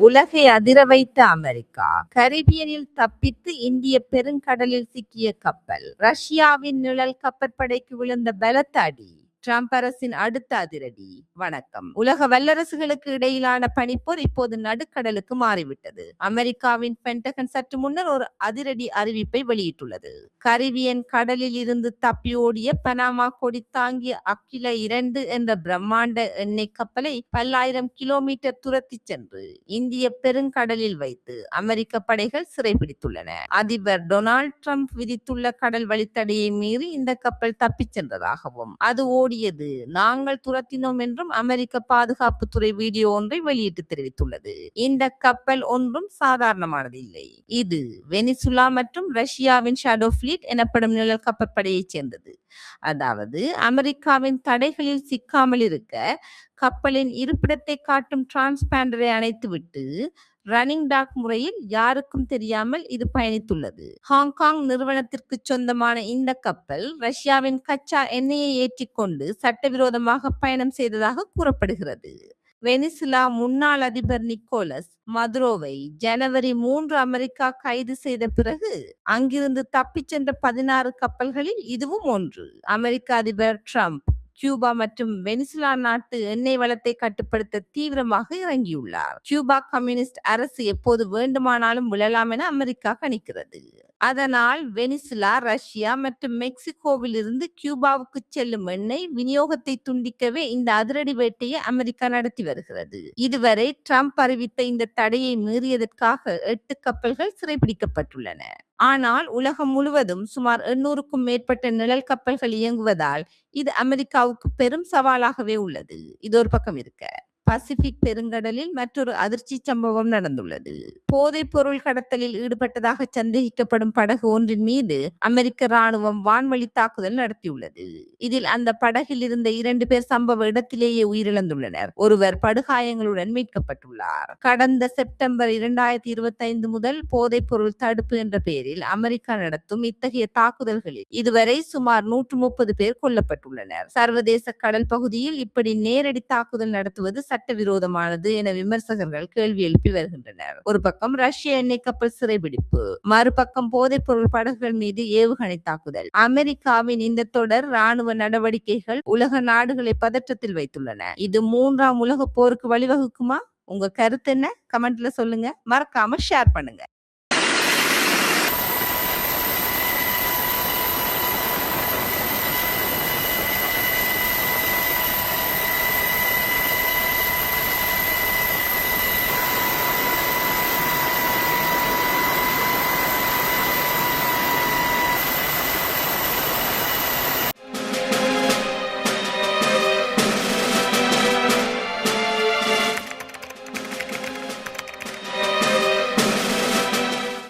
உலகை அதிர வைத்த அமெரிக்கா கரிபியனில் தப்பித்து இந்திய பெருங்கடலில் சிக்கிய கப்பல் ரஷ்யாவின் நிழல் கப்பற்படைக்கு விழுந்த பலத்த அடி. டிரம்ப் அரசின் அடுத்த அதிரடி. வணக்கம். உலக வல்லரசுகளுக்கு இடையிலான பனிப்போர் இப்போது நடுக்கடலுக்கு மாறிவிட்டது. அமெரிக்காவின் பென்டகன் சற்று முன்னர் ஒரு அதிரடி அறிவிப்பை வெளியிட்டுள்ளது. கரிபியன் கடலில் இருந்து தப்பி ஓடிய பனாமா கொடி தாங்கிய அக்கில இரண்டு என்ற பிரம்மாண்ட எண்ணெய் கப்பலை பல்லாயிரம் கிலோமீட்டர் துரத்தி சென்று இந்திய பெருங்கடலில் வைத்து அமெரிக்க படைகள் சிறைபிடித்துள்ளன. அதிபர் டொனால்ட் ட்ரம்ப் விதித்துள்ள கடல் வழித்தடையை மீறி இந்த கப்பல் தப்பிச் சென்றதாகவும் அது ஓடியது நாங்கள் துரத்தினோம் என்றும் அமெரிக்க பாதுகாப்புத்துறை வீடியோ ஒன்றை வெளியிட்டு தெரிவித்துள்ளது. இந்த கப்பல் ஒன்றும் சாதாரணமானது இல்லை. இது வெனிசுலா மற்றும் ரஷ்யாவின் ஷாடோ பிளீட் எனப்படும் நிழல் கப்பற்படையைச் சேர்ந்தது. அதாவது அமெரிக்காவின் தடைகளில் சிக்காமல் இருக்க கப்பலின் இருப்பிடத்தை காட்டும் டிரான்ஸ்பாண்டரை அணைத்துவிட்டு ரன்னிங் டாக் முறையில் யாருக்கும் தெரியாமல் இது பயணித்துள்ளது. ஹாங்காங் நிறுவனத்திற்கு சொந்தமான இந்த கப்பல் ரஷ்யாவின் கச்சா எண்ணெயை ஏற்றிக்கொண்டு சட்டவிரோதமாக பயணம் செய்ததாக கூறப்படுகிறது. வெனிசுலா முன்னாள் அதிபர் நிக்கோலஸ் மதுரோவை ஜனவரி மூன்று அமெரிக்கா கைது செய்த பிறகு அங்கிருந்து தப்பிச் சென்ற பதினாறு கப்பல்களில் இதுவும் ஒன்று. அமெரிக்க அதிபர் ட்ரம்ப் கியூபா மற்றும் வெனிசுலா நாட்டு எண்ணெய் வளத்தை கட்டுப்படுத்த தீவிரமாக இறங்கியுள்ளார். கியூபா கம்யூனிஸ்ட் அரசு எப்போது வேண்டுமானாலும் விழலாம் என அமெரிக்கா கணிக்கிறது. அதனால் வெனிசுலா ரஷ்யா மற்றும் மெக்சிகோவில் இருந்து கியூபாவுக்கு செல்லும் எண்ணெய் விநியோகத்தை துண்டிக்கவே இந்த அதிரடி வேட்டையை அமெரிக்கா நடத்தி வருகிறது. இதுவரை ட்ரம்ப் அறிவித்த இந்த தடையை மீறியதற்காக எட்டு கப்பல்கள் சிறைபிடிக்கப்பட்டுள்ளன. ஆனால் உலகம் முழுவதும் சுமார் எண்ணூறுக்கும் மேற்பட்ட நிழல் கப்பல்கள் இயங்குவதால் இது அமெரிக்காவுக்கு பெரும் சவாலாகவே உள்ளது. இது ஒரு பக்கம் இருக்க. பசிபிக் பெருங்கடலில் மற்றொரு அதிர்ச்சி சம்பவம் நடந்துள்ளது. போதைப் பொருள் கடத்தலில் ஈடுபட்டதாக சந்தேகிக்கப்படும் படகு ஒன்றின் மீது அமெரிக்க ராணுவம் வான்வழி தாக்குதல் நடத்தியுள்ளது. இதில் அந்த படகில் இருந்த இரண்டு பேர் சம்பவ இடத்திலேயே உயிரிழந்துள்ளனர். ஒருவர் படுகாயங்களுடன் மீட்கப்பட்டுள்ளார். கடந்த செப்டம்பர் இரண்டாயிரத்தி இருபத்தி ஐந்து முதல் போதைப் பொருள் தடுப்பு என்ற பெயரில் அமெரிக்கா நடத்தும் இத்தகைய தாக்குதல்களில் இதுவரை சுமார் நூற்று முப்பது பேர் கொல்லப்பட்டுள்ளனர். சர்வதேச கடல் பகுதியில் இப்படி நேரடி தாக்குதல் நடத்துவது சட்டவிரோதமானது என விமர்சகர்கள் கேள்வி எழுப்பி வருகின்றனர். ஒரு பக்கம் ரஷ்ய எண்ணெய் கப்பல் சிறைபிடிப்பு மறுபக்கம் போதைப் பொருள் படகுகள் மீது ஏவுகணை தாக்குதல். அமெரிக்காவின் இந்த தொடர் ராணுவ நடவடிக்கைகள் உலக நாடுகளை பதற்றத்தில் வைத்துள்ளன. இது மூன்றாம் உலக போருக்கு வழிவகுக்குமா? உங்க கருத்து என்ன? கமெண்ட்ல சொல்லுங்க. மறக்காம ஷேர் பண்ணுங்க.